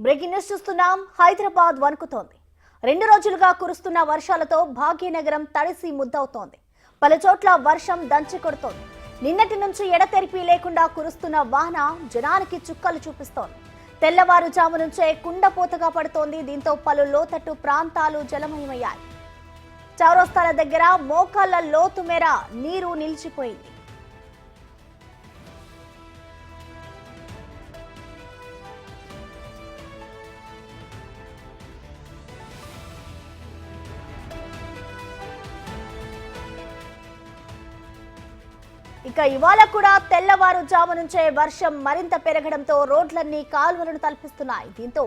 Breaking news చూస్తున్నాం. హైదరాబాద్ వణుకుతోంది. రెండు రోజులుగా కురుస్తున్న వర్షాలతో భాగ్యనగరం తడిసి ముద్దవుతోంది. పలుచోట్ల వర్షం దంచి కొడుతోంది. నిన్నటి నుంచి ఎడతెరిపి లేకుండా కురుస్తున్న వాహన జనానికి చుక్కలు చూపిస్తోంది. తెల్లవారుజాము నుంచే కుండపోతగా పడుతోంది. దీంతో పలు లోతట్టు ప్రాంతాలు జలమయమయ్యాయి. చౌరస్తాల దగ్గర మోకాళ్ళ లోతు మేర నీరు నిలిచిపోయింది. ఇక ఇవాళ కూడా తెల్లవారుజాము నుంచే వర్షం మరింత పెరగడంతో రోడ్లన్నీ కాలువలను తలపిస్తున్నాయి. దీంతో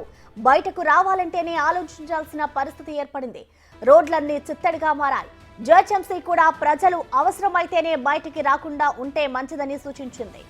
బయటకు రావాలంటేనే ఆలోచించాల్సిన పరిస్థితి ఏర్పడింది. రోడ్లన్నీ చిత్తడిగా మారాయి. జిహెచ్ఎంసీ కూడా ప్రజలు అవసరమైతేనే బయటికి రాకుండా ఉంటే మంచిదని సూచించింది.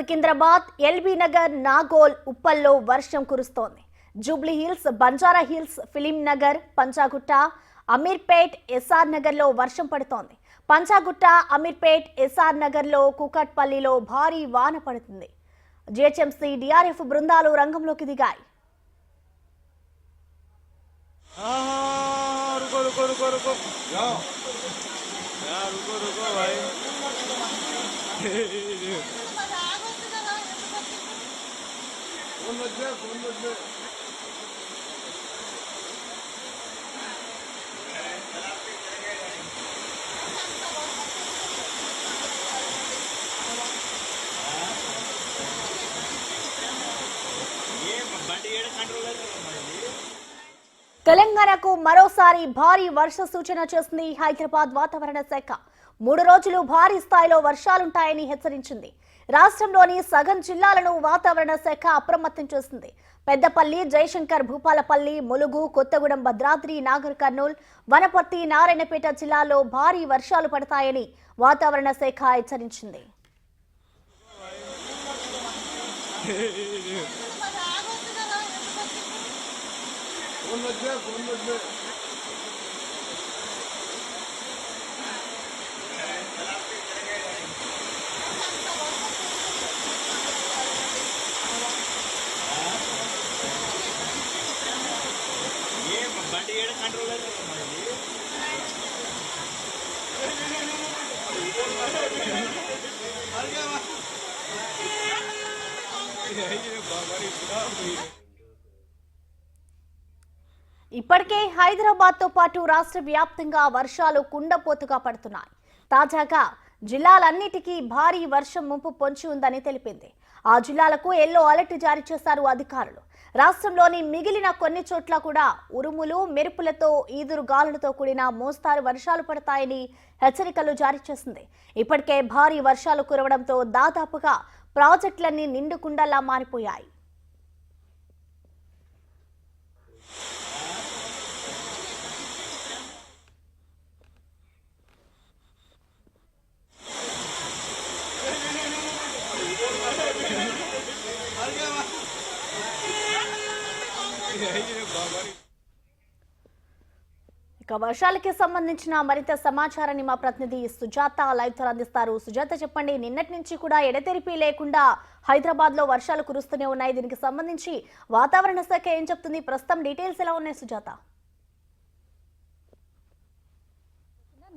సికింద్రాబాద్ ఎల్బీ నగర్ నాగోల్ ఉప్పల్లో వర్షం కురుస్తోంది. Jubilee hills Banjara hills film Nagar Panjagutta Ameerpet SR నగర్లో వర్షం పడుతోంది. పంచాగుట్ట అమీర్పేట్ ఎస్ఆర్ నగర్లో కూకట్పల్లిలో భారీ వాన పడుతుంది. జిహెచ్ఎంసీ డిఆర్ఎఫ్ బృందాలు రంగంలోకి దిగాయి. తెలంగాణకు మరోసారి భారీ వర్ష సూచన చేసింది హైదరాబాద్ వాతావరణ శాఖ. మూడు రోజులు భారీ స్థాయిలో వర్షాలుంటాయని హెచ్చరించింది. రాష్ట్రంలోని సగం జిల్లాలను వాతావరణ శాఖ అప్రమత్తం చేసింది పెద్దపల్లి జయశంకర్ భూపాలపల్లి ములుగు కొత్తగూడెం భద్రాద్రి నాగర్ కర్నూలు వనపర్తి నారాయణపేట జిల్లాల్లో భారీ వర్షాలు పడతాయని వాతావరణ శాఖ హెచ్చరించింది. ఇప్పటికే హైదరాబాద్తో పాటు రాష్ట్ర వ్యాప్తంగా వర్షాలు కుండపోతుగా పడుతున్నాయి. తాజాగా జిల్లాలన్నిటికీ భారీ వర్షం ముంపు పొంచి ఉందని తెలిపింది. ఆ జిల్లాలకు ఎల్లో అలర్ట్ జారీ చేశారు అధికారులు. రాష్ట్రంలోని మిగిలిన కొన్ని చోట్ల కూడా ఉరుములు మెరుపులతో ఈదురు గాలులతో కూడిన మోస్తారు వర్షాలు పడతాయని హెచ్చరికలు జారీ చేసింది. ఇప్పటికే భారీ వర్షాలు కురవడంతో దాదాపుగా ప్రాజెక్టులన్నీ నిండుకుండలా మారిపోయాయి. ఇక వర్షాలకి సంబంధించిన మరింత సమాచారాన్ని మా ప్రతినిధి సుజాత లైవ్తో అందిస్తారు. సుజాత చెప్పండి నిన్నటి నుంచి కూడా ఎడతెరిపి లేకుండా హైదరాబాద్లో వర్షాలు కురుస్తూనే ఉన్నాయి. దీనికి సంబంధించి వాతావరణ శాఖ ఏం చెప్తుంది? ప్రస్తుతం డీటెయిల్స్ ఎలా ఉన్నాయి సుజాత?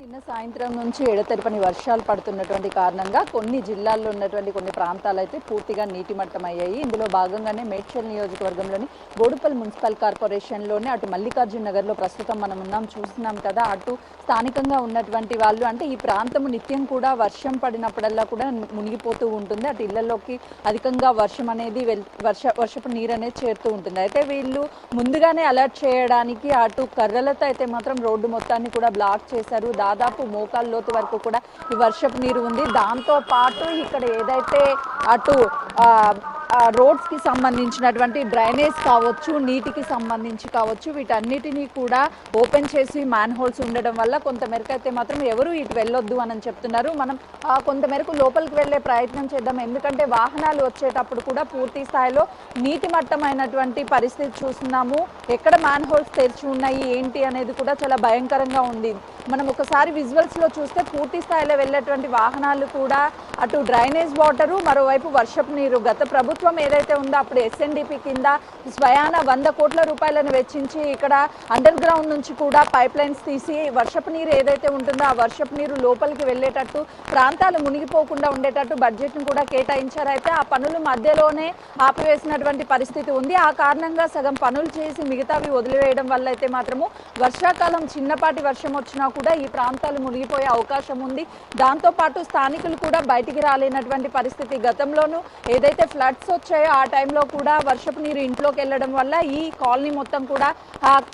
నిన్న సాయంత్రం నుంచి ఎడతెరపని వర్షాలు పడుతున్నటువంటి కారణంగా కొన్ని జిల్లాల్లో ఉన్నటువంటి కొన్ని ప్రాంతాలు అయితే పూర్తిగా నీటి మట్టం అయ్యాయి ఇందులో భాగంగానే మేడ్చల్ నియోజకవర్గంలోని బోడుపల్ మున్సిపల్ కార్పొరేషన్లోనే అటు మల్లికార్జున నగర్లో ప్రస్తుతం మనం ఉన్నాం చూస్తున్నాం కదా. అటు స్థానికంగా ఉన్నటువంటి వాళ్ళు అంటే ఈ ప్రాంతము నిత్యం కూడా వర్షం పడినప్పుడల్లా కూడా మునిగిపోతూ ఉంటుంది. అటు ఇళ్ళలోకి అధికంగా వర్షం అనేది వర్ష వర్షపు నీరు అనేది చేరుతూ ఉంటుంది. అయితే వీళ్ళు ముందుగానే అలర్ట్ చేయడానికి అటు కర్రలతో అయితే మాత్రం రోడ్డు మొత్తాన్ని కూడా బ్లాక్ చేశారు. దాదాపు మోకాలు లోతు వరకు కూడా ఈ వర్షపు నీరు ఉంది. దాంతో పాటు ఇక్కడ ఏదైతే అటు ఆ, రోడ్స్కి సంబంధించినటువంటి డ్రైనేజ్ కావచ్చు నీటికి సంబంధించి కావచ్చు వీటన్నిటినీ కూడా ఓపెన్ చేసి మ్యాన్ హోల్స్ ఉండడం వల్ల కొంతమేరకు అయితే మాత్రం ఎవరు ఇటు వెళ్ళొద్దు అని చెప్తున్నారు. మనం కొంతమేరకు కొంత మేరకు లోపలికి వెళ్ళే ప్రయత్నం చేద్దాం. ఎందుకంటే వాహనాలు వచ్చేటప్పుడు కూడా పూర్తి స్థాయిలో నీటి మట్టమైనటువంటి పరిస్థితి చూస్తున్నాము. ఎక్కడ మ్యాన్ హోల్స్ తెరిచి ఉన్నాయి ఏంటి అనేది కూడా చాలా భయంకరంగా ఉంది. మనం ఒకసారి విజువల్స్లో చూస్తే పూర్తి స్థాయిలో వెళ్ళేటువంటి వాహనాలు కూడా అటు డ్రైనేజ్ వాటరు మరోవైపు వర్షపు నీరు. గత ప్రభుత్వం ఏదైతే ఉందో అప్పుడు ఎస్ఎన్డిపి కింద స్వయాన వంద కోట్ల రూపాయలను వెచ్చించి ఇక్కడ అండర్ గ్రౌండ్ నుంచి కూడా పైప్ లైన్స్ తీసి వర్షపు నీరు ఏదైతే ఉంటుందో ఆ వర్షపు నీరు లోపలికి వెళ్ళేటట్టు ప్రాంతాలు మునిగిపోకుండా ఉండేటట్టు బడ్జెట్ను కూడా కేటాయించారు. అయితే ఆ పనులు మధ్యలోనే ఆపివేసినటువంటి పరిస్థితి ఉంది. ఆ కారణంగా సగం పనులు చేసి మిగతావి వదిలివేయడం వల్ల అయితే మాత్రము వర్షాకాలం చిన్నపాటి వర్షం వచ్చినా కూడా ఈ ప్రాంతాలు మునిగిపోయే అవకాశం ఉంది. దాంతో పాటు స్థానికులు కూడా బయటికి రాలేనటువంటి పరిస్థితి గతంలోనూ ఏదైతే ఫ్లడ్స్ వచ్చాయో ఆ టైంలో కూడా వర్షపు నీరు ఇంట్లోకి వెళ్ళడం వల్ల ఈ కాలనీ మొత్తం కూడా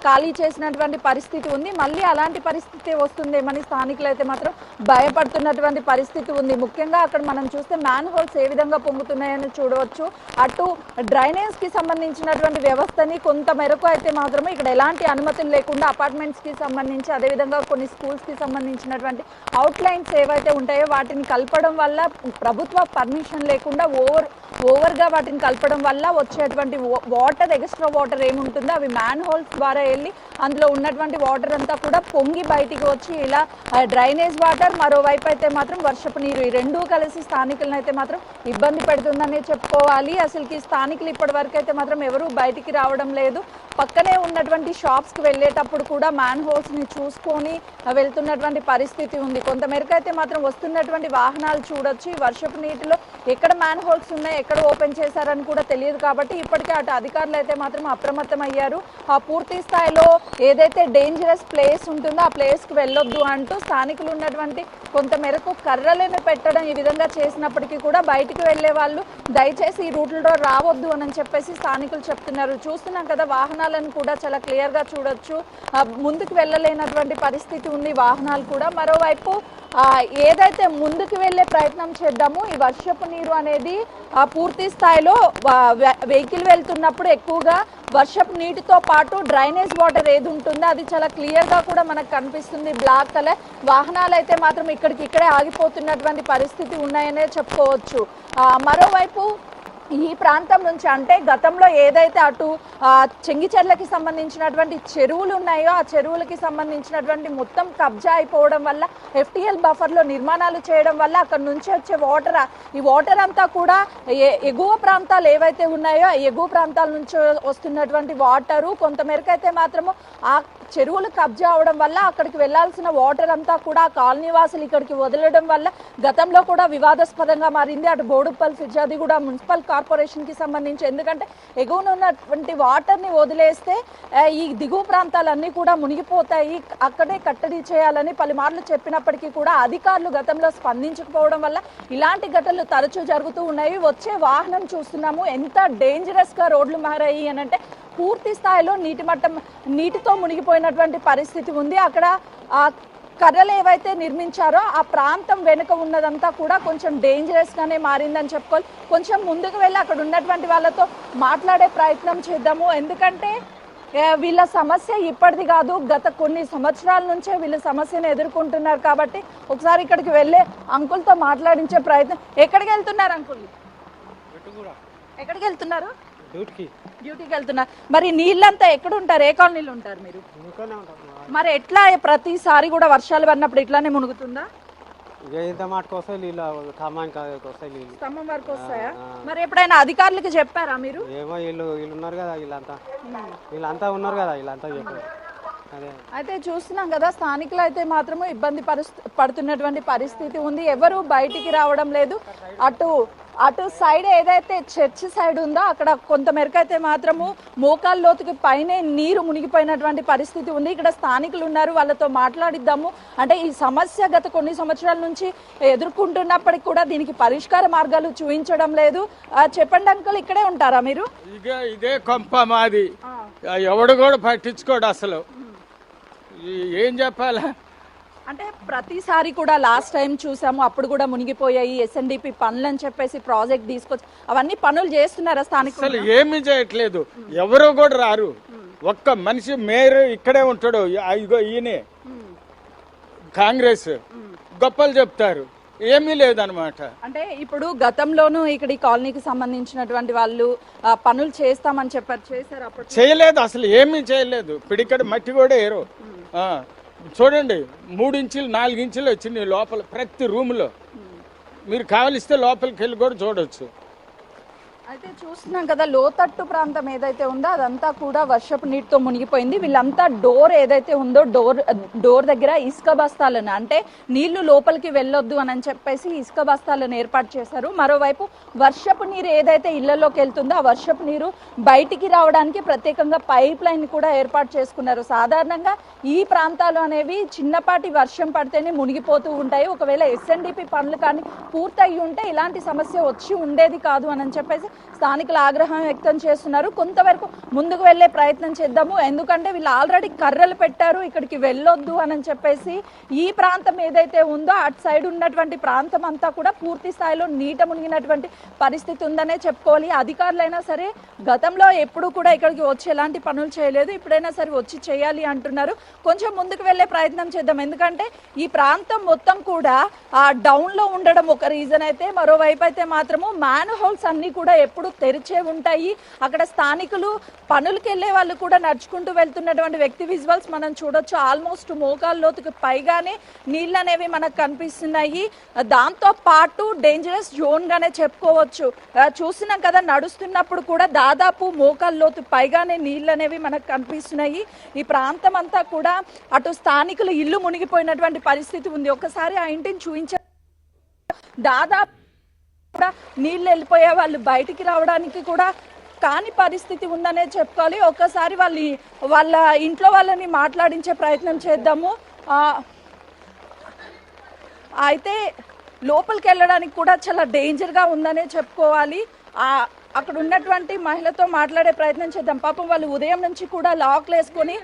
ఖాళీ చేసినటువంటి పరిస్థితి ఉంది. మళ్ళీ అలాంటి పరిస్థితి వస్తుందేమని స్థానికులు అయితే మాత్రం భయపడుతున్నటువంటి పరిస్థితి ఉంది. ముఖ్యంగా అక్కడ మనం చూస్తే మ్యాన్ హోల్స్ ఏ విధంగా పొంగుతున్నాయని చూడవచ్చు. అటు డ్రైనేజ్కి సంబంధించినటువంటి వ్యవస్థని కొంత మేరకు అయితే మాత్రం ఇక్కడ ఎలాంటి అనుమతులు లేకుండా అపార్ట్మెంట్స్కి సంబంధించి అదేవిధంగా కొన్ని స్కూల్స్కి సంబంధించినటువంటి అవుట్ లైన్స్ ఏవైతే ఉంటాయో వాటిని కలపడం వల్ల ప్రభుత్వ పర్మిషన్ లేకుండా ఓవర్ ఓవర్గా వాటిని కలపడం వల్ల వచ్చేటువంటి వాటర్ ఎక్స్ట్రా వాటర్ ఏముంటుందో అవి మ్యాన్ హోల్స్ ద్వారా వెళ్ళి అందులో ఉన్నటువంటి వాటర్ అంతా కూడా పొంగి బయటికి వచ్చి ఇలా డ్రైనేజ్ వాటర్ మరోవైపు అయితే మాత్రం వర్షపు నీరు ఈ రెండూ కలిసి స్థానికులను అయితే మాత్రం ఇబ్బంది పెడుతుందనే చెప్పుకోవాలి. అసలుకి స్థానికులు ఇప్పటి వరకు అయితే మాత్రం ఎవరు బయటికి రావడం లేదు. పక్కనే ఉన్నటువంటి షాప్స్కి వెళ్ళేటప్పుడు కూడా మ్యాన్ హోల్స్ని చూసుకొని వెళ్తున్నటువంటి పరిస్థితి ఉంది. కొంతమేరకు అయితే మాత్రం వస్తున్నటువంటి వాహనాలు చూడొచ్చు. ఈ వర్షపు నీటిలో ఎక్కడ మ్యాన్ హోల్స్ ఉన్నాయి ఎక్కడ ఓపెన్ చేశారని కూడా తెలియదు కాబట్టి ఇప్పటికే అటు అధికారులు అయితే మాత్రం అప్రమత్తం అయ్యారు ఆ పూర్తి స్థాయిలో ఏదైతే డేంజరస్ ప్లేస్ ఉంటుందో ఆ ప్లేస్కి వెళ్ళొద్దు అంటూ స్థానికులు ఉన్నటువంటి కొంత మేరకు కర్రలను పెట్టడం ఈ విధంగా చేసినప్పటికీ కూడా బయటికి వెళ్ళే వాళ్ళు దయచేసి ఈ రూట్లో రావద్దు అని చెప్పేసి స్థానికులు చెప్తున్నారు. చూస్తున్నాం కదా వాహనాలను కూడా చాలా క్లియర్గా చూడొచ్చు. ముందుకు వెళ్ళలేనటువంటి పరిస్థితి ఉంది వాహనాలు కూడా. మరోవైపు ఏదైతే ముందుకు వెళ్ళే ప్రయత్నం చేద్దాము ఈ వర్షపు నీరు అనేది పూర్తి స్థాయిలో వెహికల్ వెళ్తున్నప్పుడు ఎక్కువగా వర్షపు నీటితో పాటు డ్రైనేజ్ వాటర్ ఏది ఉంటుందో అది చాలా క్లియర్గా కూడా మనకు కనిపిస్తుంది. Black colour. వాహనాలు అయితే మాత్రం ఇక్కడికి ఇక్కడే ఆగిపోతున్నటువంటి పరిస్థితి ఉన్నాయనే చెప్పుకోవచ్చు. మరోవైపు ఈ ప్రాంతం నుంచి అంటే గతంలో ఏదైతే అటు చెంగిచెర్లకి సంబంధించినటువంటి చెరువులు ఉన్నాయో ఆ చెరువులకి సంబంధించినటువంటి మొత్తం కబ్జా అయిపోవడం వల్ల ఎఫ్టీఎల్ బఫర్లో నిర్మాణాలు చేయడం వల్ల అక్కడ నుంచి వచ్చే వాటర్ ఈ వాటర్ అంతా కూడా ఎగువ ప్రాంతాలు ఏవైతే ఉన్నాయో ఆ ఎగువ ప్రాంతాల నుంచి వస్తున్నటువంటి వాటరు కొంతమేరకు అయితే మాత్రము ఆ చెరువులు కబ్జా అవడం వల్ల అక్కడికి వెళ్ళాల్సిన వాటర్ అంతా కూడా కాలనీవాసులు ఇక్కడికి వదలడం వల్ల గతంలో కూడా వివాదాస్పదంగా మారింది. అటు బోడుప్పల్ ఫిర్జాది కూడా మున్సిపల్ కార్పొరేషన్కి సంబంధించి. ఎందుకంటే ఎగువన ఉన్నటువంటి వాటర్ని వదిలేస్తే ఈ దిగువ ప్రాంతాలన్నీ కూడా మునిగిపోతాయి. అక్కడే కట్టడి చేయాలని పలుమార్లు చెప్పినప్పటికీ కూడా అధికారులు గతంలో స్పందించకపోవడం వల్ల ఇలాంటి ఘటనలు తరచూ జరుగుతూ ఉన్నాయి. వచ్చే వాహనం చూస్తున్నాము. ఎంత డేంజరస్గా రోడ్లు మారాయి అని అంటే పూర్తి స్థాయిలో నీటి మట్టం నీటితో మునిగిపోయినటువంటి పరిస్థితి ఉంది. అక్కడ ఆ కర్రలు ఏవైతే నిర్మించారో ఆ ప్రాంతం వెనుక ఉన్నదంతా కూడా కొంచెం డేంజరస్ గానే మారిందని చెప్పుకోవాలి. కొంచెం ముందుకు వెళ్ళి అక్కడ ఉన్నటువంటి వాళ్ళతో మాట్లాడే ప్రయత్నం చేద్దాము. ఎందుకంటే వీళ్ళ సమస్య ఇప్పటిది కాదు. గత కొన్ని సంవత్సరాల నుంచే వీళ్ళ సమస్యను ఎదుర్కొంటున్నారు కాబట్టి ఒకసారి ఇక్కడికి వెళ్ళే అంకుల్తో మాట్లాడించే ప్రయత్నం. ఎక్కడికి వెళ్తున్నారు అంకుల్? ఎక్కడికి వెళ్తున్నారు? డ్యూటీకి. డ్యూటీకి వెళ్తున్నారు మరి నీళ్ళంతా ఎక్కడ ఉంటారు ఏ కాలనీలో ఉంటారు మీరు? మరి ఎట్లా ప్రతిసారి కూడా వర్షాలు పడినప్పుడు ఇట్లానే మునుగుతుందా? ఇక ఇంత మాటకు వస్తాయి నీళ్ళు ఖమ్మానికి వస్తాయి నీళ్ళు. స్తంభం వరకు వస్తాయా? మరి ఎప్పుడైనా అధికారులకు చెప్పారా మీరు? ఏమో వీళ్ళు వీళ్ళు ఉన్నారు కదా వీళ్ళంతా. వీళ్ళంతా ఉన్నారు కదా వీళ్ళంతా చెప్పారు. అయితే చూస్తున్నాం కదా స్థానికులు అయితే మాత్రము ఇబ్బంది పడుతున్నటువంటి పరిస్థితి ఉంది. ఎవరు బయటికి రావడం లేదు. అటు అటు సైడ్ ఏదైతే చర్చ్ సైడ్ ఉందో అక్కడ కొంత మేరకు అయితే మాత్రము మోకాళ్ళ లోతుకి పైనే నీరు మునిగిపోయినటువంటి పరిస్థితి ఉంది. ఇక్కడ స్థానికులు ఉన్నారు వాళ్ళతో మాట్లాడిద్దాము. అంటే ఈ సమస్య గత కొన్ని సంవత్సరాల నుంచి ఎదుర్కొంటున్నప్పటికీ కూడా దీనికి పరిష్కార మార్గాలు చూపించడం లేదు. చెప్పండి అంకుల్ ఇక్కడే ఉంటారా మీరు? ఇదే ఇదే కొంప మాది. ఎవడు కూడా పట్టించుకోడు అసలు. ఏం చెప్పాలా? అంటే ప్రతిసారి కూడా లాస్ట్ టైం చూసాము అప్పుడు కూడా మునిగిపోయాయి ఎస్ఎన్డిపి పనులు అని చెప్పేసి ప్రాజెక్ట్ తీసుకొచ్చి అవన్నీ పనులు చేస్తున్నారా స్థానికులు? అసలు ఏమీ చేయట్లేదు. ఎవరు కూడా రారు. ఒక్క మనిషి మేయర్ ఇక్కడే ఉంటాడు ఇగో ఈయనే. కాంగ్రెస్. గొప్పలు చెప్తారు. ఏమీ లేదనమాట అంటే ఇప్పుడు గతంలోనూ ఇక్కడ ఈ కాలనీకి సంబంధించినటువంటి వాళ్ళు ఆ, పనులు చేస్తామని చెప్పారు చేశారు అప్పుడు చేయలేదు అసలు ఏమీ చేయలేదు. పిడికడ మట్టి కూడా ఏరు. ఆ, చూడండి మూడు ఇంచులు నాలుగు ఇంచులు వచ్చింది లోపల ప్రతి రూమ్లో. మీరు కావలిస్తే లోపలికి వెళ్ళి కూడా చూడవచ్చు అయితే చూస్తున్నాం కదా లోతట్టు ప్రాంతం ఏదైతే ఉందో అదంతా కూడా వర్షపు నీటితో మునిగిపోయింది. వీళ్ళంతా డోర్ ఏదైతే ఉందో డోర్ డోర్ దగ్గర ఇసుక బస్తాలను అంటే నీళ్ళు లోపలికి వెళ్ళొద్దు అని చెప్పేసి ఇసుక బస్తాలను ఏర్పాటు చేశారు. మరోవైపు వర్షపు నీరు ఏదైతే ఇళ్ళలోకి వెళ్తుందో ఆ వర్షపు నీరు బయటికి రావడానికి ప్రత్యేకంగా పైప్ లైన్ కూడా ఏర్పాటు చేసుకున్నారు. సాధారణంగా ఈ ప్రాంతాలు అనేవి చిన్నపాటి వర్షం పడితేనే మునిగిపోతూ ఉంటాయి. ఒకవేళ ఎస్ఎన్డిపి పనులు కానీ పూర్తయి ఉంటే ఇలాంటి సమస్య వచ్చి ఉండేది కాదు అని చెప్పేసి స్థానికులు ఆగ్రహం వ్యక్తం చేస్తున్నారు. కొంతవరకు ముందుకు వెళ్ళే ప్రయత్నం చేద్దాము. ఎందుకంటే వీళ్ళు ఆల్రెడీ కర్రలు పెట్టారు ఇక్కడికి వెళ్ళొద్దు అని చెప్పేసి ఈ ప్రాంతం ఏదైతే ఉందో అటు సైడ్ ఉన్నటువంటి ప్రాంతం అంతా కూడా పూర్తి స్థాయిలో నీట మునిగినటువంటి పరిస్థితి ఉందనే చెప్పుకోవాలి. అధికారులైనా సరే గతంలో ఎప్పుడు కూడా ఇక్కడికి వచ్చి ఎలాంటి పనులు చేయలేదు. ఇప్పుడైనా సరే వచ్చి చేయాలి అంటున్నారు. కొంచెం ముందుకు వెళ్ళే ప్రయత్నం చేద్దాం. ఎందుకంటే ఈ ప్రాంతం మొత్తం కూడా ఆ డౌన్లో ఉండడం ఒక రీజన్ అయితే మరోవైపు అయితే మాత్రము మ్యాన్ హోల్స్ అన్ని కూడా ఎప్పుడు తెరిచే ఉంటాయి. అక్కడ స్థానికులు పనులకు వెళ్ళే వాళ్ళు కూడా నడుచుకుంటూ వెళ్తున్నటువంటి వ్యక్తి విజువల్స్ మనం చూడొచ్చు. ఆల్మోస్ట్ మోకాళ్ళ లోతుకు పైగానే నీళ్ళు అనేవి మనకు కనిపిస్తున్నాయి. దాంతో పాటు డేంజరస్ జోన్ గానే చెప్పుకోవచ్చు. చూసినాం కదా నడుస్తున్నప్పుడు కూడా దాదాపు మోకాళ్ళ లోతు పైగానే నీళ్ళు అనేవి మనకు కనిపిస్తున్నాయి. ఈ ప్రాంతం అంతా కూడా అటు స్థానికులు ఇల్లు మునిగిపోయినటువంటి పరిస్థితి ఉంది. ఒకసారి ఆ ఇంటిని చూపించ దాదాపు కూడా నీళ్ళు వెళ్ళిపోయే వాళ్ళు బయటికి రావడానికి కూడా కాని పరిస్థితి ఉందనే చెప్పుకోవాలి. ఒక్కసారి వాళ్ళ వాళ్ళ ఇంట్లో వాళ్ళని మాట్లాడించే ప్రయత్నం చేద్దాము. అయితే లోపలికి వెళ్ళడానికి కూడా చాలా డేంజర్గా ఉందనే చెప్పుకోవాలి. అక్కడ ఉన్నటువంటి మహిళతో మాట్లాడే ప్రయత్నం చేద్దాం. పాపం వాళ్ళు ఉదయం నుంచి కూడా లాక్లు వేసుకొని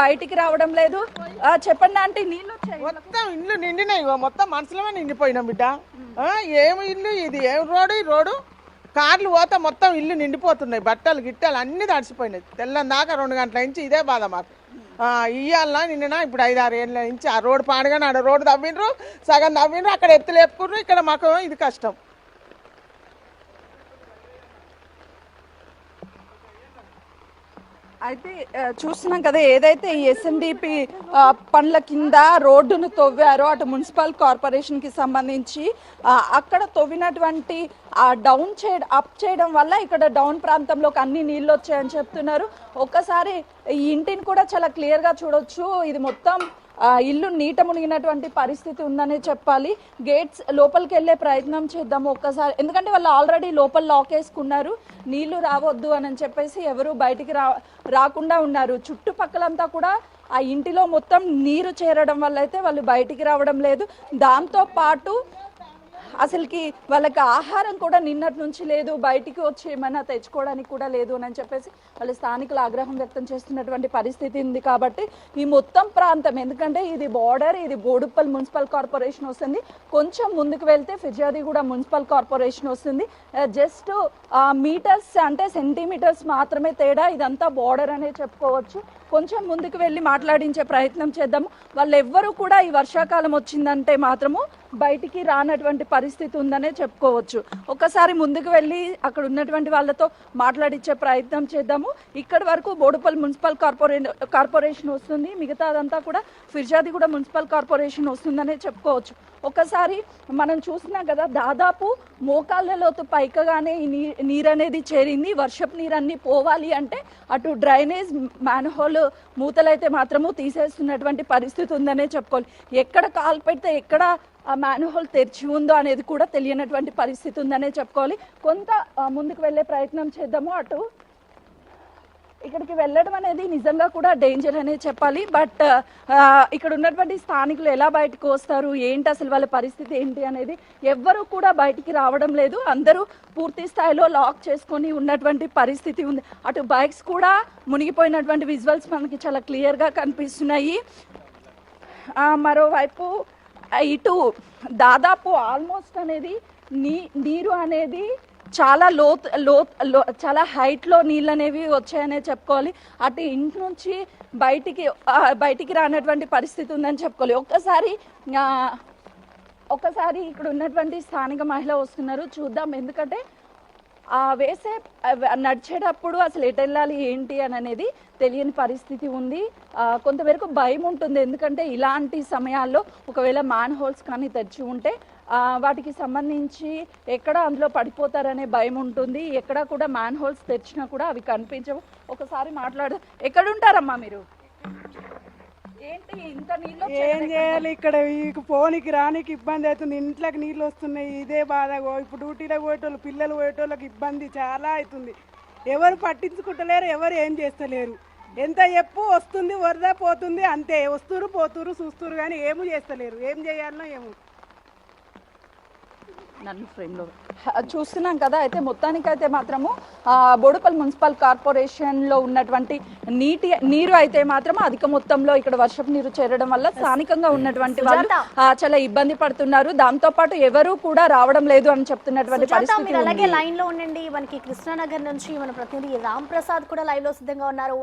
బయటికి రావడం లేదు. చెప్పండి ఆంటీ నీళ్ళు మొత్తం ఇల్లు నిండినాయి. మొత్తం మనసులోనే నిండిపోయినాం బిడ్డ. ఏమి ఇల్లు ఇది? ఏం రోడ్డు? ఈ రోడ్డు? కార్లు పోతే మొత్తం ఇల్లు నిండిపోతున్నాయి. బట్టలు గిట్టలు అన్ని తడిసిపోయినాయి. తెల్లని దాకా రెండు గంటల నుంచి ఇదే బాధ మాకు. ఇయ్యాల నిన్న ఇప్పుడు ఐదు ఆరు ఏళ్ళ నుంచి ఆ రోడ్డు పాడగానే ఆడ రోడ్డు తవ్విండ్రు సగం తవ్వినరు అక్కడ ఎత్తులు ఎప్పుకుర్రు ఇక్కడ మాకు ఇది కష్టం. అయితే చూస్తున్నాం కదా ఏదైతే ఈ ఎస్ఎన్డిపి పనుల కింద రోడ్డును తవ్వారో అటు మున్సిపల్ కార్పొరేషన్కి సంబంధించి అక్కడ తవ్వినటువంటి ఆ డౌన్ చేయడం అప్ చేయడం వల్ల ఇక్కడ డౌన్ ప్రాంతంలోకి అన్ని నీళ్ళు వచ్చాయని చెప్తున్నారు. ఒక్కసారి ఈ ఇంటిని కూడా చాలా క్లియర్గా చూడొచ్చు. ఇది మొత్తం ఇల్లు నీట మునిగినటువంటి పరిస్థితి ఉందనే చెప్పాలి. గేట్స్ లోపలికి వెళ్ళే ప్రయత్నం చేద్దాము ఒక్కసారి. ఎందుకంటే వాళ్ళు ఆల్రెడీ లోపల లాక్ వేసుకున్నారు. నీళ్ళు రావద్దు అని చెప్పేసి ఎవరు బయటికి రా రాకుండా ఉన్నారు. చుట్టుపక్కలంతా కూడా ఆ ఇంటిలో మొత్తం నీరు చేరడం వల్ల అయితే వాళ్ళు బయటికి రావడం లేదు. దాంతో పాటు అసలుకి వాళ్ళకి ఆహారం కూడా నిన్నటి నుంచి లేదు బయటికి వచ్చి ఏమైనా తెచ్చుకోవడానికి కూడా లేదు అని చెప్పేసి వాళ్ళు స్థానికులు ఆగ్రహం వ్యక్తం చేస్తున్నటువంటి పరిస్థితి ఉంది కాబట్టి ఈ మొత్తం ప్రాంతం ఎందుకంటే ఇది బార్డర్ ఇది బోడుప్పల్ మున్సిపల్ కార్పొరేషన్ వస్తుంది. కొంచెం ముందుకు వెళ్తే ఫిర్యాదిగూడ మున్సిపల్ కార్పొరేషన్ వస్తుంది. జస్ట్ మీటర్స్ అంటే సెంటీమీటర్స్ మాత్రమే తేడా ఇదంతా బార్డర్ అనే చెప్పుకోవచ్చు. కొంచెం ముందుకు వెళ్ళి మాట్లాడించే ప్రయత్నం చేద్దాము. వాళ్ళు ఎవ్వరూ కూడా ఈ వర్షాకాలం వచ్చిందంటే మాత్రము బయటికి రానటువంటి పరిస్థితి ఉందనే చెప్పుకోవచ్చు. ఒకసారి ముందుకు వెళ్ళి అక్కడ ఉన్నటువంటి వాళ్ళతో మాట్లాడించే ప్రయత్నం చేద్దాము. ఇక్కడి వరకు బోడుపల్లి మున్సిపల్ కార్పొరే కార్పొరేషన్ వస్తుంది. మిగతాదంతా కూడా ఫిర్జాదిగూడ మున్సిపల్ కార్పొరేషన్ వస్తుందనే చెప్పుకోవచ్చు. ఒకసారి మనం చూసినాం కదా దాదాపు మోకాళ్ళ లోతు పైకగానే ఈ నీ నీరు అనేది చేరింది వర్షపు నీరు అన్ని పోవాలి అంటే అటు డ్రైనేజ్ మ్యాన్హోల్ మూతలైతే మాత్రము తీసేస్తున్నటువంటి పరిస్థితి ఉందనే చెప్పుకోవాలి. ఎక్కడ కాలు పెడితే ఎక్కడ ఆ మ్యాన్హోల్ తెరిచి ఉందో అనేది కూడా తెలియనటువంటి పరిస్థితి ఉందనే చెప్పుకోవాలి. కొంత ముందుకు వెళ్ళే ప్రయత్నం చేద్దాము. అటు ఇక్కడికి వెళ్ళడం అనేది నిజంగా కూడా డేంజర్ అనే చెప్పాలి. బట్ uh, ఇక్కడ ఉన్నటువంటి స్థానికులు ఎలా బయటకు వస్తారు? ఏంటి అసలు వాళ్ళ పరిస్థితి ఏంటి అనేది ఎవ్వరూ కూడా బయటికి రావడం లేదు. అందరూ పూర్తి స్థాయిలో లాక్ చేసుకొని ఉన్నటువంటి పరిస్థితి ఉంది. అటు బైక్స్ కూడా మునిగిపోయినటువంటి విజువల్స్ మనకి చాలా క్లియర్గా కనిపిస్తున్నాయి. మరోవైపు ఇటు దాదాపు ఆల్మోస్ట్ అనేది నీ నీరు అనేది చాలా లోత్ లోత్లో చాలా హైట్లో నీళ్ళు అనేవి వచ్చాయనే చెప్పుకోవాలి. అటు ఇంటి నుంచి బయటికి బయటికి రానటువంటి పరిస్థితి ఉందని చెప్పుకోవాలి. ఒక్కసారి ఒకసారి ఒక్కసారి ఇక్కడ ఉన్నటువంటి స్థానిక మహిళ వస్తున్నారు. చూద్దాం ఎందుకంటే ఆ వేసే నడిచేటప్పుడు అసలు ఎటు వెళ్ళాలి ఏంటి అని అనేది తెలియని పరిస్థితి ఉంది. కొంతవరకు భయం ఉంటుంది. ఎందుకంటే ఇలాంటి సమయాల్లో ఒకవేళ మ్యాన్ హోల్స్ కానీ తెరిచి ఉంటే వాటికి సంబంధించి ఎక్కడ అందులో పడిపోతారనే భయం ఉంటుంది. ఎక్కడ కూడా మ్యాన్ హోల్స్ తెరిచినా కూడా అవి కనిపించవు. ఒకసారి మాట్లాడు. ఎక్కడుంటారమ్మా మీరు? ఏంటి ఇంత నీళ్ళు ఏం చేయాలి ఇక్కడ? ఈ పోనీకి రానికి ఇబ్బంది అవుతుంది. ఇంట్లోకి నీళ్ళు వస్తున్నాయి. ఇదే బాధ. ఇప్పుడు డ్యూటీలో పోయేటోళ్ళు పిల్లలు పోయేటోళ్ళకి ఇబ్బంది చాలా అవుతుంది. ఎవరు పట్టించుకుంటలేరు ఎవరు ఏం చేస్తలేరు. ఎంత చెప్పు వస్తుంది వరద పోతుంది అంతే. వస్తురు పోతురు చూస్తురు కానీ ఏమి చేస్తలేరు. ఏం చేయాలనో ఏమో. నన్ను ఫ్రేమ్లో చూస్తున్నాం కదా అయితే మొత్తానికైతే మాత్రము ఆ, బోడుపల్ మున్సిపల్ కార్పొరేషన్లో ఉన్నటువంటి నీటి నీరు అయితే మాత్రం అధిక మొత్తంలో ఇక్కడ వర్షపు నీరు చేరడం వల్ల స్థానికంగా ఉన్నటువంటి వాళ్ళు చాలా ఇబ్బంది పడుతున్నారు. దాంతో పాటు ఎవరు కూడా రావడం లేదు అని చెప్తున్నటువంటి పరిస్థితి అలాగే. లైన్లో ఉండండి. మనకి కృష్ణానగర్ నుంచి మన ప్రతినిధి రామ్ ప్రసాద్ కూడా లైవ్లో సిద్ధంగా ఉన్నారు.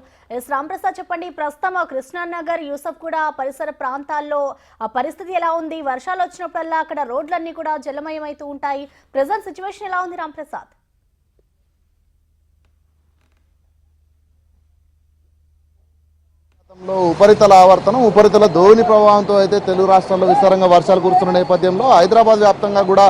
రామ్ ప్రసాద్ చెప్పండి. ప్రస్తుతం కృష్ణానగర్ యూసఫ్ కూడా పరిసర ప్రాంతాల్లో ఆ పరిస్థితి ఎలా ఉంది? వర్షాలు వచ్చినప్పుడల్లా అక్కడ రోడ్లన్నీ కూడా జలమయం అవుతూ ఉంటాయి. ప్రజెంట్ సిచ్యువేషన్ ఎలా ఉంది రాంప్రసాద్లో ఉపరితల ఆవర్తనం ఉపరితల ధోని ప్రభావంతో అయితే తెలుగు రాష్ట్రాల్లో విస్తారంగా వర్షాలు కురుస్తున్న నేపథ్యంలో హైదరాబాద్ వ్యాప్తంగా కూడా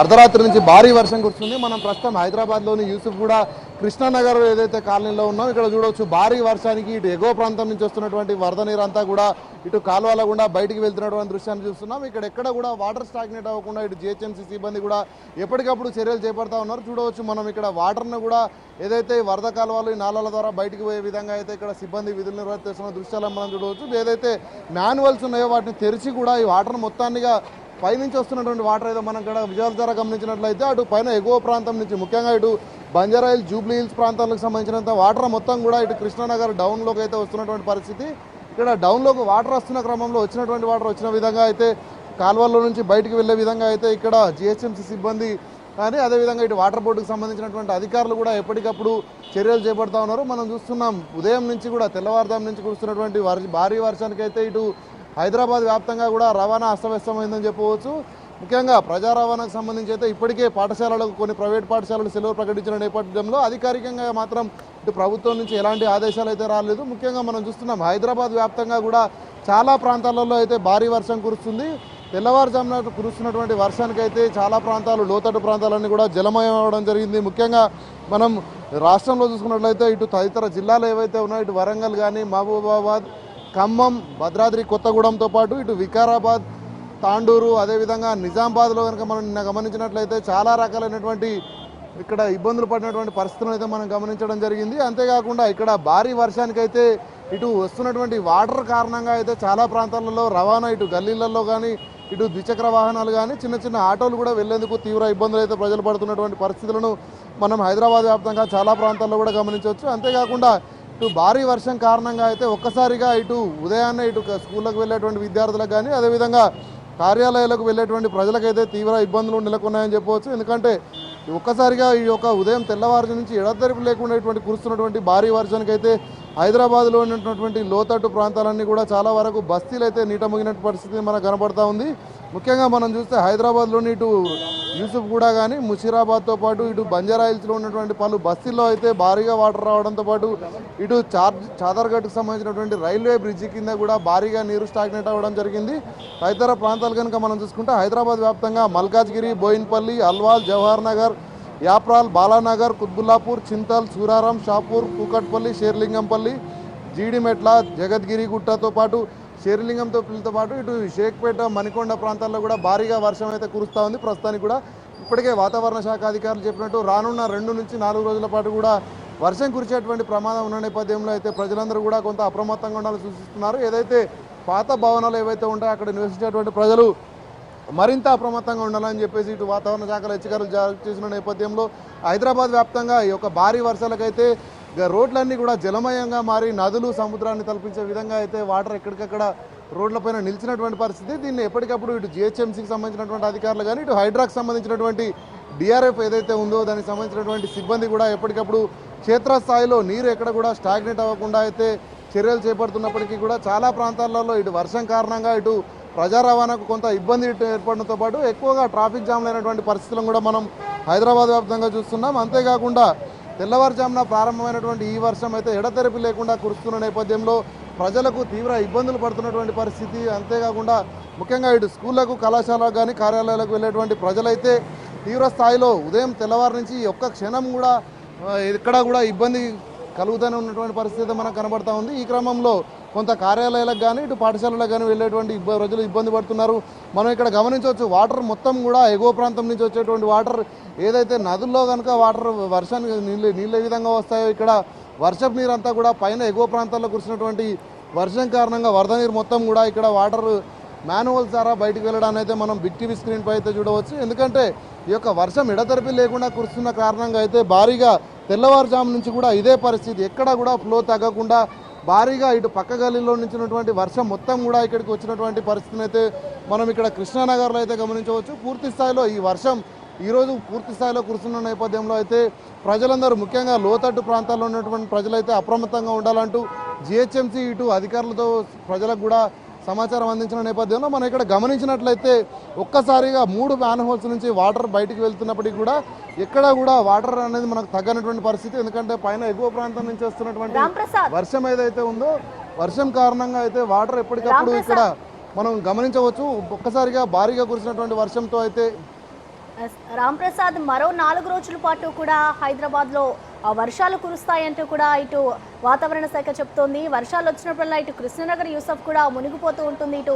అర్ధరాత్రి నుంచి భారీ వర్షం కురుస్తుంది. మనం ప్రస్తుతం హైదరాబాద్లోని యూసుఫ్ కూడా కృష్ణానగర్ ఏదైతే కాలనీలో ఉన్నాం ఇక్కడ చూడవచ్చు భారీ వర్షానికి ఇటు ఎగువ ప్రాంతం నుంచి వస్తున్నటువంటి వరద నీరు అంతా కూడా ఇటు కాలువల గుండా బయటికి వెళ్తున్నటువంటి దృశ్యాన్ని చూస్తున్నాం. ఇక్కడ ఎక్కడ కూడా వాటర్ స్టాగ్నేట్ అవ్వకుండా ఇటు జిహెచ్ఎంసీ సిబ్బంది కూడా ఎప్పటికప్పుడు చర్యలు చేపడతా ఉన్నారు. చూడవచ్చు మనం ఇక్కడ వాటర్ను కూడా ఏదైతే వరద కాలువలు ఈ నాలాల ద్వారా బయటికి పోయే విధంగా అయితే ఇక్కడ సిబ్బంది విధులు నిర్వర్తిస్తున్న దృశ్యాలను మనం చూడవచ్చు. ఏదైతే మాన్యువల్స్ ఉన్నాయో వాటిని తెరిచి కూడా ఈ వాటర్ మొత్తాన్నిగా పైనుంచి వస్తున్నటువంటి వాటర్ ఏదో మనం ఇక్కడ విజయాల ద్వారా గమనించినట్లయితే అటు పైన ఎగువ ప్రాంతం నుంచి ముఖ్యంగా ఇటు బంజారా హిల్స్ జూబ్లీ హిల్స్ ప్రాంతాలకు సంబంధించినంత వాటర్ మొత్తం కూడా ఇటు కృష్ణానగర్ డౌన్లోకి అయితే వస్తున్నటువంటి పరిస్థితి. ఇక్కడ డౌన్లోకి వాటర్ వస్తున్న క్రమంలో వచ్చినటువంటి వాటర్ వచ్చిన విధంగా అయితే కాల్వల్లో నుంచి బయటికి వెళ్ళే విధంగా అయితే ఇక్కడ జిహెచ్ఎంసీ సిబ్బంది కానీ అదేవిధంగా ఇటు వాటర్ బోర్డుకు సంబంధించినటువంటి అధికారులు కూడా ఎప్పటికప్పుడు చర్యలు చేపడతా ఉన్నారు. మనం చూస్తున్నాం ఉదయం నుంచి కూడా తెల్లవారుదాం నుంచి కురుస్తున్నటువంటి వర్- భారీ వర్షానికి అయితే ఇటు హైదరాబాద్ వ్యాప్తంగా కూడా రవాణా అస్తవ్యస్తమైందని చెప్పవచ్చు. ముఖ్యంగా ప్రజా రవాణాకు సంబంధించి అయితే ఇప్పటికే పాఠశాలలకు కొన్ని ప్రైవేట్ పాఠశాలలు సెలవు ప్రకటించిన నేపథ్యంలో అధికారికంగా మాత్రం ఇటు ప్రభుత్వం నుంచి ఎలాంటి ఆదేశాలు అయితే రాలేదు. ముఖ్యంగా మనం చూస్తున్నాం హైదరాబాద్ వ్యాప్తంగా కూడా చాలా ప్రాంతాలలో అయితే భారీ వర్షం కురుస్తుంది. తెల్లవారుజామున కురుస్తున్నటువంటి వర్షానికి అయితే చాలా ప్రాంతాలు లోతట్టు ప్రాంతాలన్నీ కూడా జలమయం అవ్వడం జరిగింది. ముఖ్యంగా మనం రాష్ట్రంలో చూసుకున్నట్లయితే ఇటు తదితర జిల్లాలు ఏవైతే ఉన్నాయో ఇటు వరంగల్ కానీ మహబూబాబాద్ ఖమ్మం భద్రాద్రి కొత్తగూడెంతో పాటు ఇటు వికారాబాద్ తాండూరు అదేవిధంగా నిజామాబాద్లో కనుక మనం నిన్న గమనించినట్లయితే చాలా రకాలైనటువంటి ఇక్కడ ఇబ్బందులు పడినటువంటి పరిస్థితులను అయితే మనం గమనించడం జరిగింది. అంతేకాకుండా ఇక్కడ భారీ వర్షానికైతే ఇటు వస్తున్నటువంటి వాటర్ కారణంగా అయితే చాలా ప్రాంతాలలో రవాణా ఇటు గల్లీలలో కానీ ఇటు ద్విచక్ర వాహనాలు కానీ చిన్న చిన్న ఆటోలు కూడా వెళ్ళేందుకు తీవ్ర ఇబ్బందులు అయితే ప్రజలు పడుతున్నటువంటి పరిస్థితులను మనం హైదరాబాద్ వ్యాప్తంగా చాలా ప్రాంతాల్లో కూడా గమనించవచ్చు. అంతేకాకుండా ఇటు భారీ వర్షం కారణంగా అయితే ఒక్కసారిగా ఇటు ఉదయాన్నే ఇటు స్కూళ్ళకు వెళ్ళేటువంటి విద్యార్థులకు కానీ అదేవిధంగా కార్యాలయాలకు వెళ్ళేటువంటి ప్రజలకైతే తీవ్ర ఇబ్బందులు నెలకొన్నాయని చెప్పవచ్చు. ఎందుకంటే ఒక్కసారిగా ఈ యొక్క ఉదయం తెల్లవారు నుంచి ఎడతెరిపి లేకుండా కురుస్తున్నటువంటి భారీ వర్షానికైతే హైదరాబాద్లో ఉన్నటువంటి లోతట్టు ప్రాంతాలన్నీ కూడా చాలా వరకు బస్తీలు అయితే నీట ముగినట్టు పరిస్థితి మనకు కనబడతా ఉంది. ముఖ్యంగా మనం చూస్తే హైదరాబాద్లోని ఇటు యూసుఫ్ కూడా కానీ ముషీరాబాద్తో పాటు ఇటు బంజారాయిల్స్లో ఉన్నటువంటి పలు బస్తీల్లో అయితే భారీగా వాటర్ రావడంతో పాటు ఇటు చార్ చాదర్ఘట్కు సంబంధించినటువంటి రైల్వే బ్రిడ్జి కింద కూడా భారీగా నీరు స్టాగ్నేట్ అవ్వడం జరిగింది. తదితర ప్రాంతాలు కనుక మనం చూసుకుంటే హైదరాబాద్ వ్యాప్తంగా మల్కాజ్గిరి బోయిన్పల్లి అల్వాల్ జవహర్ నగర్ యాప్రాల్ బాలానగర్ కుత్బుల్లాపూర్ చింతల్ సూరారం షాపూర్ కూకట్పల్లి షేర్లింగంపల్లి జీడిమెట్ల జగద్గిరి గుట్టతో పాటు షేర్లింగంతో పిల్లతో పాటు ఇటు షేక్పేట మణికొండ ప్రాంతాల్లో కూడా భారీగా వర్షం అయితే కురుస్తూ ఉంది. ప్రస్తుతానికి కూడా ఇప్పటికే వాతావరణ శాఖ అధికారులు చెప్పినట్టు రానున్న రెండు నుంచి నాలుగు రోజుల పాటు కూడా వర్షం కురిచేటువంటి ప్రమాదం ఉన్న నేపథ్యంలో అయితే ప్రజలందరూ కూడా కొంత అప్రమత్తంగా ఉండాలని సూచిస్తున్నారు. ఏదైతే పాత భవనాలు ఏవైతే ఉంటాయో అక్కడ నివసించేటువంటి ప్రజలు మరింత అప్రమత్తంగా ఉండాలని చెప్పేసి ఇటు వాతావరణ శాఖల హెచ్చరికలు జారీ చేసిన నేపథ్యంలో హైదరాబాద్ వ్యాప్తంగా ఈ యొక్క భారీ వర్షాలకైతే రోడ్లన్నీ కూడా జలమయంగా మారి నదులు సముద్రాన్ని తలపించే విధంగా అయితే వాటర్ ఎక్కడికక్కడ రోడ్లపైన నిలిచినటువంటి పరిస్థితి. దీన్ని ఎప్పటికప్పుడు ఇటు జిహెచ్ఎంసీకి సంబంధించినటువంటి అధికారులు కానీ ఇటు హైడ్రాక్ సంబంధించినటువంటి డిఆర్ఎఫ్ ఏదైతే ఉందో దానికి సంబంధించినటువంటి సిబ్బంది కూడా ఎప్పటికప్పుడు క్షేత్రస్థాయిలో నీరు ఎక్కడ కూడా స్టాగ్నేట్ అవ్వకుండా అయితే చర్యలు చేపడుతున్నప్పటికీ కూడా చాలా ప్రాంతాలలో ఇటు వర్షం కారణంగా ఇటు ప్రజా రవాణాకు కొంత ఇబ్బంది ఇటు ఏర్పడడంతో పాటు ఎక్కువగా ట్రాఫిక్ జామ్లు అయినటువంటి పరిస్థితులను కూడా మనం హైదరాబాద్ వ్యాప్తంగా చూస్తున్నాం. అంతేకాకుండా తెల్లవారుజామున ప్రారంభమైనటువంటి ఈ వర్షం అయితే ఎడతెరిపి లేకుండా కురుస్తున్న నేపథ్యంలో ప్రజలకు తీవ్ర ఇబ్బందులు పడుతున్నటువంటి పరిస్థితి. అంతేకాకుండా ముఖ్యంగా ఇటు స్కూళ్ళకు కళాశాలకు కానీ కార్యాలయాలకు వెళ్ళేటువంటి ప్రజలైతే తీవ్ర స్థాయిలో ఉదయం తెల్లవారు నుంచి ఈ ఒక్క క్షణం కూడా ఆ, ఎక్కడా కూడా ఇబ్బంది కలుగుతూనే ఉన్నటువంటి పరిస్థితి మనకు కనబడతా ఉంది. ఈ క్రమంలో కొంత కార్యాలయాలకు కానీ ఇటు పాఠశాలలకు కానీ వెళ్ళేటువంటి ఇబ్బ ప్రజలు ఇబ్బంది పడుతున్నారు. మనం ఇక్కడ గమనించవచ్చు వాటర్ మొత్తం కూడా ఎగువ ప్రాంతం నుంచి వచ్చేటువంటి వాటర్ ఏదైతే నదుల్లో కనుక వాటర్ వర్షానికి నీళ్ళు నీళ్ళు ఏ విధంగా వస్తాయో ఇక్కడ వర్షపు నీరంతా కూడా పైన ఎగువ ప్రాంతాల్లో కురిసినటువంటి వర్షం కారణంగా వరద నీరు మొత్తం కూడా ఇక్కడ వాటర్ మాన్యువల్ ద్వారా బయటికి వెళ్ళడాన్ని అయితే మనం బిగ్ టీవీ స్క్రీన్పై అయితే చూడవచ్చు. ఎందుకంటే ఈ యొక్క వర్షం ఎడతెరిపి లేకుండా కురుస్తున్న కారణంగా అయితే భారీగా తెల్లవారుజాము నుంచి కూడా ఇదే పరిస్థితి ఎక్కడ కూడా ఫ్లో తగ్గకుండా భారీగా ఇటు పక్క గల్లీలో నుంచినటువంటి వర్షం మొత్తం కూడా ఇక్కడికి వచ్చినటువంటి పరిస్థితిని అయితే మనం ఇక్కడ కృష్ణానగర్లో అయితే గమనించవచ్చు. పూర్తి స్థాయిలో ఈ వర్షం ఈరోజు పూర్తి స్థాయిలో కురుస్తున్న నేపథ్యంలో అయితే ప్రజలందరూ ముఖ్యంగా లోతట్టు ప్రాంతాల్లో ఉన్నటువంటి ప్రజలైతే అప్రమత్తంగా ఉండాలంటూ జిహెచ్ఎంసీ ఇటు అధికారులతో ప్రజలకు కూడా సమాచారం అందించిన నేపథ్యంలో మనం ఇక్కడ గమనించినట్లయితే ఒక్కసారిగా మూడు మ్యాన్ హోల్స్ నుంచి వాటర్ బయటికి వెళ్తున్నప్పటికీ కూడా ఎక్కడా కూడా వాటర్ అనేది మనకు తగ్గనటువంటి పరిస్థితి. ఎందుకంటే పైన ఎగువ ప్రాంతం నుంచి వస్తున్నటువంటి వర్షం ఏదైతే ఉందో వర్షం కారణంగా అయితే వాటర్ ఎప్పటికప్పుడు ఇక్కడ మనం గమనించవచ్చు. ఒక్కసారిగా భారీగా కురిసినటువంటి వర్షంతో అయితే ఎస్, రాంప్రసాద్ మరో నాలుగు రోజుల పాటు కూడా హైదరాబాద్లో వర్షాలు కురుస్తాయంటూ కూడా ఇటు వాతావరణ శాఖ చెప్తోంది. వర్షాలు వచ్చినప్పుడల్లా ఇటు కృష్ణనగర్ యూసఫ్ కూడా మునిగిపోతూ ఉంటుంది. ఇటు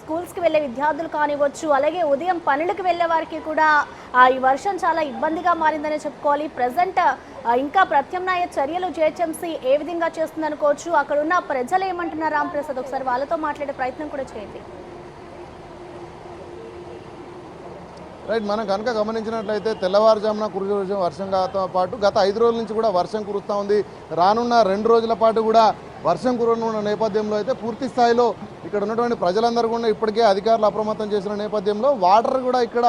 స్కూల్స్కి వెళ్ళే విద్యార్థులు కానివ్వచ్చు అలాగే ఉదయం పనులకు వెళ్ళే వారికి కూడా ఈ వర్షం చాలా ఇబ్బందిగా మారిందనే చెప్పుకోవాలి. ప్రజెంట్ ఇంకా ప్రత్యామ్నాయ చర్యలు జిహెచ్ఎంసీ ఏ విధంగా చేస్తుందనుకోవచ్చు అక్కడ ఉన్న ప్రజలు ఏమంటున్నారు రాంప్రసాద్? ఒకసారి వాళ్ళతో మాట్లాడే ప్రయత్నం కూడా చేయండి. రైట్ మనం కనుక గమనించినట్లయితే తెల్లవారుజామున కురిసే వర్షంతో పాటు గత ఐదు రోజుల నుంచి కూడా వర్షం కురుస్తూ ఉంది. రానున్న రెండు రోజుల పాటు కూడా వర్షం కురనున్న నేపథ్యంలో అయితే పూర్తి స్థాయిలో ఇక్కడ ఉన్నటువంటి ప్రజలందరూ కూడా ఇప్పటికే అధికారులు అప్రమత్తం చేసిన నేపథ్యంలో వాటర్ కూడా ఇక్కడ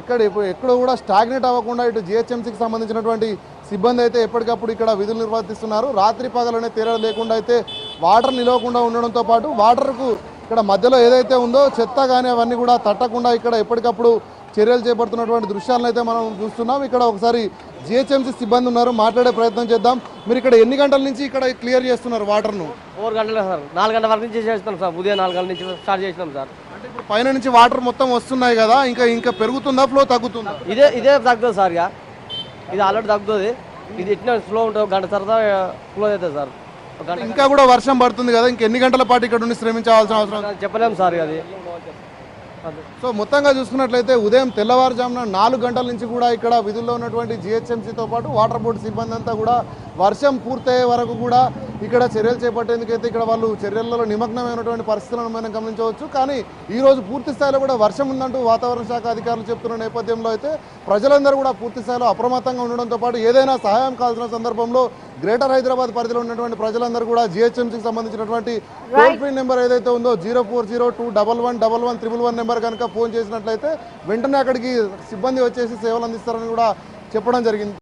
ఎక్కడ ఎక్కడ కూడా స్టాగ్నేట్ అవ్వకుండా ఇటు జిహెచ్ఎంసీకి సంబంధించినటువంటి సిబ్బంది అయితే ఎప్పటికప్పుడు ఇక్కడ విధులు నిర్వర్తిస్తున్నారు. రాత్రి పగలనే తేడా లేకుండా అయితే వాటర్ నిలవకుండా ఉండడంతో పాటు వాటర్కు ఇక్కడ మధ్యలో ఏదైతే ఉందో చెత్త కానీ అవన్నీ కూడా తట్టకుండా ఇక్కడ ఎప్పటికప్పుడు చర్యలు చేపడుతున్నటువంటి దృశ్యాలను అయితే మనం చూస్తున్నాం. ఇక్కడ ఒకసారి జిహెచ్ఎంసీ సిబ్బంది ఉన్నారు. మాట్లాడే ప్రయత్నం చేద్దాం. మీరు ఇక్కడ ఎన్ని గంటల నుంచి ఇక్కడ క్లియర్ చేస్తున్నారు వాటర్ను? ఫోర్ గంటలే సార్. నాలుగు గంటల వరకు నుంచి చేస్తున్నాం సార్. ఉదయం నాలుగు గంటల నుంచి స్టార్ట్ చేసినాం సార్. అంటే ఇప్పుడు పైన నుంచి వాటర్ మొత్తం వస్తున్నాయి కదా ఇంకా ఇంకా పెరుగుతుందా ఫ్లో తగ్గుతుందా? ఇదే ఇదే తగ్గుతుంది సార్ ఇక. ఇది ఆల్రెడీ తగ్గుతుంది. ఇది ఇట్లా స్లో ఉంటుంది గంట తర్వాత ఫ్లో అవుతుంది సార్. ఇంకా కూడా వర్షం పడుతుంది కదా ఇంకా ఎన్ని గంటల పాటు ఇక్కడ ఉండి శ్రమించాల్సిన అవసరం? చెప్పలేము సార్ అది. సో మొత్తంగా చూసుకున్నట్లయితే ఉదయం తెల్లవారుజామున నాలుగు గంటల నుంచి కూడా ఇక్కడ విధుల్లో ఉన్నటువంటి జిహెచ్ఎంసీతో పాటు వాటర్ బోర్డు సిబ్బంది అంతా కూడా వర్షం పూర్తయ్యే వరకు కూడా ఇక్కడ చర్యలు చేపట్టేందుకైతే ఇక్కడ వాళ్ళు చర్యలలో నిమగ్నమైనటువంటి పరిస్థితులను మనం గమనించవచ్చు. కానీ ఈ రోజు పూర్తి స్థాయిలో కూడా వర్షం ఉందంటూ వాతావరణ శాఖ అధికారులు చెప్తున్న నేపథ్యంలో అయితే ప్రజలందరూ కూడా పూర్తి స్థాయిలో అప్రమత్తంగా ఉండడంతో పాటు ఏదైనా సహాయం కావాల్సిన సందర్భంలో గ్రేటర్ హైదరాబాద్ పరిధిలో ఉన్నటువంటి ప్రజలందరూ కూడా జిహెచ్ఎంసీకి సంబంధించినటువంటి టోల్ ఫ్రీ నెంబర్ ఏదైతే ఉందో zero four zero two double one double one triple one number కనుక ఫోన్ చేసినట్లయితే వెంటనే అక్కడికి సిబ్బంది వచ్చేసి సేవలు అందిస్తారని కూడా చెప్పడం జరిగింది.